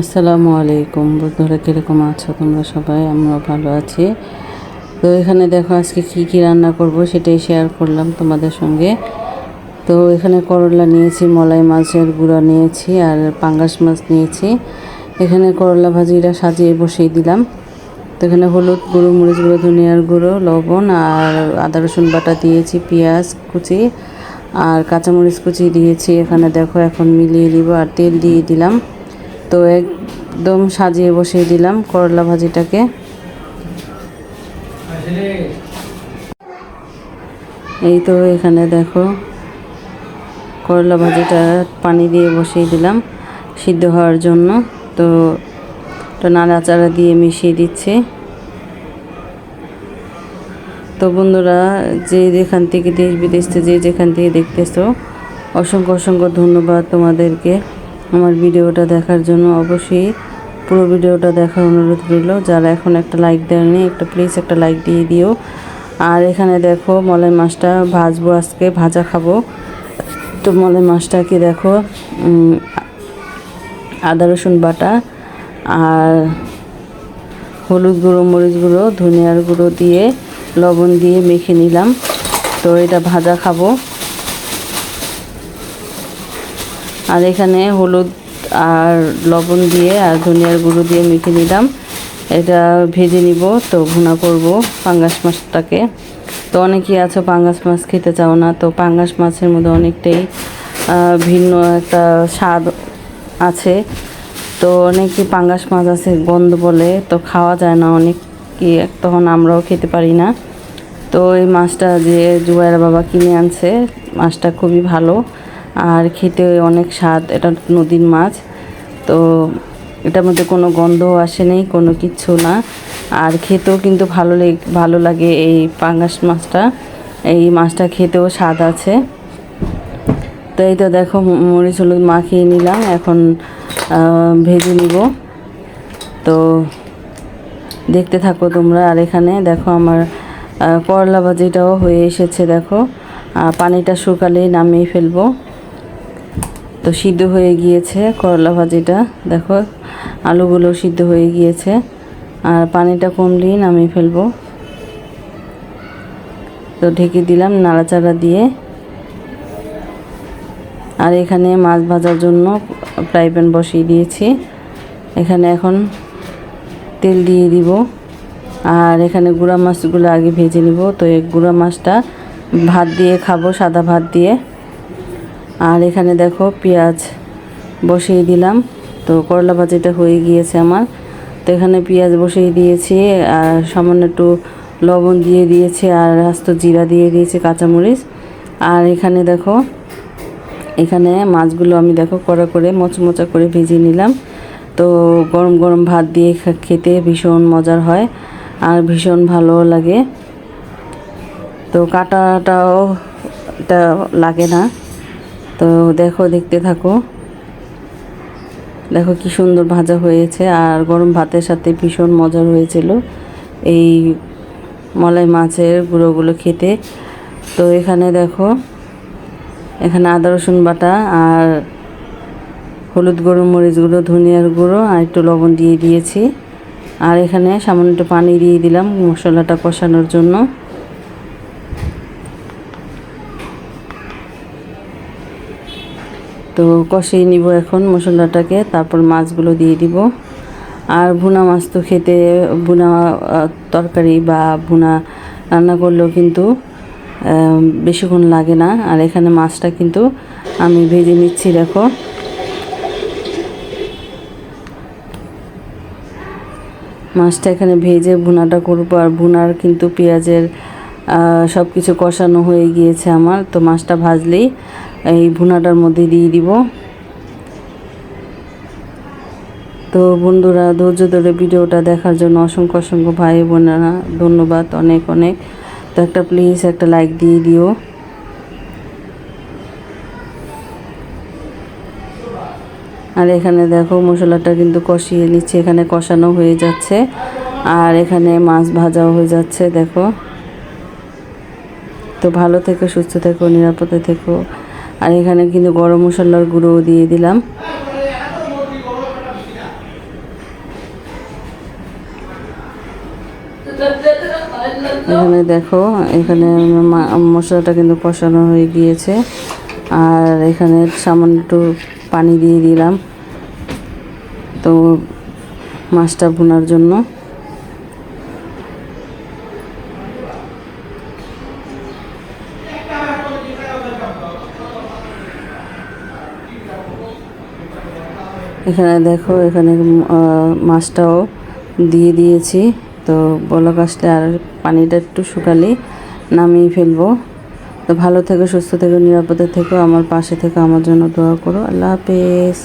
আসসালামু আলাইকুম। বন্ধুরা, কীরকম আছো তোমরা সবাই? আমরা ভালো আছি। তো এখানে দেখো আজকে কী কী রান্না করব সেটাই শেয়ার করলাম তোমাদের সঙ্গে। তো এখানে করলা নিয়েছি, মলাই মাছের গুঁড়া নিয়েছি আর পাঙ্গাস মাছ নিয়েছি। এখানে করলা ভাজিটা সাজিয়ে বসিয়ে দিলাম। তো এখানে হলুদ গুঁড়ো, মরিচ গুঁড়ো, ধনিয়ার গুঁড়ো, লবণ আর আদা, রসুন বাটা দিয়েছি, পেঁয়াজ কুচি আর কাঁচামরিচ কুচি দিয়েছি। এখানে দেখো এখন মিলিয়ে দিব আর তেল দিয়ে দিলাম। তো একদম সাজিয়ে বসিয়ে দিলাম করলা ভাজিটাকে। এই তো এখানে দেখো করলা ভাজিটা পানি দিয়ে বসিয়ে দিলাম সিদ্ধ হওয়ার জন্য। তো নাড়াচাড়া দিয়ে মিশিয়ে দিচ্ছি। তো বন্ধুরা, যে যেখান থেকে দেশ বিদেশ যে যেখান থেকে দেখতেছো, অসংখ্য অসংখ্য ধন্যবাদ তোমাদেরকে। আমার ভিডিওটা দেখার জন্য অবশ্যই পুরো ভিডিওটা দেখার অনুরোধ রইল। যারা এখন একটা লাইক দেয়নি, একটা প্লিজ একটা লাইক দিয়ে দিও। আর এখানে দেখো মলাই মাছটা ভাজবো আজকে, ভাজা খাব। তো মলাই মাছটাকে দেখো আদা, রসুন বাটা আর হলুদ গুঁড়ো, মরিচ গুঁড়ো, ধনিয়ার গুঁড়ো দিয়ে লবণ দিয়ে মেখে নিলাম। তো এটা ভাজা খাব। আর এখানে হলুদ আর লবণ দিয়ে আর ধনিয়ার গুঁড়ো দিয়ে মেখে নিলাম। এটা ভেজে নিব, তো ভুনা করব পাঙ্গাস মাছটাকে। তো অনেকেই আছে পাঙ্গাস মাছ খেতে চাও না, তো পাঙ্গাস মাছের মধ্যে অনেকটাই ভিন্ন একটা স্বাদ আছে। তো অনেকে পাঙ্গাস মাছ আছে গন্ধ বলে, তো খাওয়া যায় না অনেক কি তখন আমরাও খেতে পারি না। তো এই মাছটা যে জুবাইরা বাবা কিনে আনছে, মাছটা খুবই ভালো। আর খেতে অনেক স্বাদ, এটা নদীর মাছ। তো এটার মধ্যে কোনো গন্ধও আসে নেই, কোনো কিচ্ছু না। আর খেতেও কিন্তু ভালো ভালো লাগে এই পাঙ্গাস মাছটা। এই মাছটা খেতেও স্বাদ আছে। তো এই তো দেখো মরিচ, হলুদ মাখিয়ে নিলাম। এখন ভেজে নিব। তো দেখতে থাকো তোমরা। আর এখানে দেখো আমার করলা ভাজিটাও হয়ে এসেছে, দেখো। পানিটা শুকালেই নামিয়ে ফেলব। তো সিদ্ধ হয়ে গিয়েছে করলা ভাজিটা। দেখো, আলুগুলো সিদ্ধ হয়ে গিয়েছে। আর পানিটা কমলেই নামিয়ে ফেলব। তো ঢেকে দিলাম নাড়াচাড়া দিয়ে। আর এখানে মাছ ভাজার জন্য ফ্রাই প্যান বসিয়ে দিয়েছি। এখানে এখন তেল দিয়ে দিব। আর এখানে গুঁড়া মাছগুলো আগে ভেজে নিব। তো এই গুঁড়া মাছটা ভাত দিয়ে খাব, সাদা ভাত দিয়ে। আর এখানে দেখো পেঁয়াজ বসিয়ে দিলাম। তো করলা ভাজিটা হয়ে গিয়েছে আমার। তো এখানে পেঁয়াজ বসিয়ে দিয়েছি আর সামান্য একটু লবণ দিয়ে দিয়েছি আর আস্ত জিরা দিয়ে দিয়েছি, কাঁচামরিচ। আর এখানে দেখো, এখানে মাছগুলো আমি দেখো কড়া করে মোচমোচা করে ভেজে নিলাম। তো গরম গরম ভাত দিয়ে খেতে ভীষণ মজার হয় আর ভীষণ ভালো লাগে। তো কাটাটাও এটা লাগে না। তো দেখো, দেখতে থাকো। দেখো কি সুন্দর ভাজা হয়েছে, আর গরম ভাতের সাথে ভীষণ মজার হয়েছিল এই মলাই মাছের গুঁড়োগুলো খেতে। তো এখানে দেখো, এখানে আদা, রসুন বাটা আর হলুদ গুঁড়ো, মরিচ গুঁড়ো, ধনিয়ার গুঁড়ো আর একটু লবণ দিয়ে দিয়েছি। আর এখানে সামান্য একটু পানি দিয়ে দিলাম মশলাটা কষানোর জন্য। তো কষিয়ে নিব এখন মশলাটাকে, তারপর মাছগুলো দিয়ে দিব। আর ভুনা মাছ তো খেতে, ভুনা তরকারি বা ভুনা রান্না করলেও কিন্তু বেশিক্ষণ লাগে না। আর এখানে মাছটা কিন্তু আমি ভেজে নিচ্ছি, দেখো। মাছটা এখানে ভেজে ভুনাটা করব। আর ভুনার কিন্তু পেঁয়াজের সব কিছু কষানো হয়ে গিয়েছে আমার। তো মাছটা ভাজলেই এই ভুনাটার মধ্যে দিয়ে দিব। তো বন্ধুরা, ধৈর্য ধরে ভিডিওটা দেখার জন্য অসংখ্য অসংখ্য ভাই বোনেরা ধন্যবাদ, অনেক অনেক। তো একটা প্লিজ একটা লাইক দিয়ে দিও। আর এখানে দেখো, মশলাটা কিন্তু কষিয়ে নিচ্ছে, এখানে কষানো হয়ে যাচ্ছে। আর এখানে মাছ ভাজাও হয়ে যাচ্ছে, দেখো। তো ভালো থেকো, সুস্থ থেকো, নিরাপদে থেকো। আর এখানে কিন্তু গরম মশলার গুঁড়োও দিয়ে দিলাম। এখানে দেখো, এখানে মশলাটা কিন্তু কষানো হয়ে গিয়েছে। আর এখানে সামান্য একটু পানি দিয়ে দিলাম। তো মাছটা বোনার জন্য। এখানে দেখো, এখানে মাছটাও দিয়ে দিয়েছি। তো বলক আসলে আর পানিটা একটু শুকালে নামিয়ে ফেলব। তো ভালো থেকো, সুস্থ থেকো, নিরাপদে থেকো, আমার পাশে থেকে, আমার জন্য দোয়া করো। আল্লাহ হাফেজ।